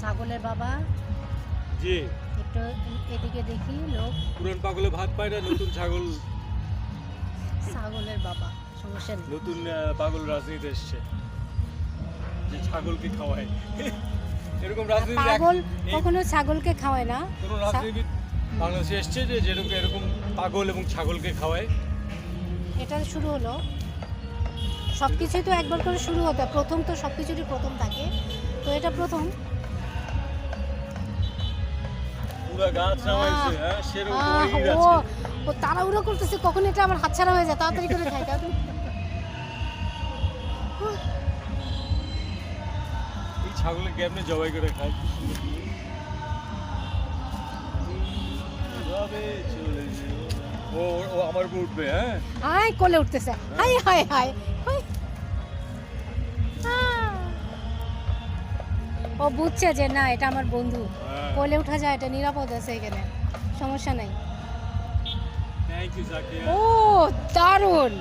ছাগলের বাবা। জি। একটু এদিকে দেখি লোক। পুরান পাগলে ভাত পায় না নতুন ছাগল। ছাগলের বাবা সমস্যা নেই। নতুন পাগল রাজনীতি এসছে। যে ছাগলকে খাওয়ায়। এরকম রাজনীতি পাগল কখনো ছাগলকে খাওয়ায় না। কোনো রাজনীতি বাংলাদেশে এসছে যে যেরকম এরকম পাগল এবং ছাগলকে খাওয়ায়। এটা শুরু হলো। সব কিছুই তো একবার করে শুরু হতে প্রথম তো সব কিছুরই প্রথম থাকে। তো এটা প্রথম। ও আছে। ও তাড়াহুড়ো করতেছে কখন এটা আমার হাতছাড়া হয়ে যায়? তাড়াতাড়ি করে খাই এই ছাগলের কেমনে জবাই করে খায় ও আমার উপর উঠবে হ্যাঁ? হাই কোলে উঠতেছে। হাই হাই হাই ও বুঝছে যে না এটা আমার বন্ধু। বলে কোলে উঠা যায় এটা নিরাপদ আছে এখানে। সমস্যা নাই। ও দারুণ।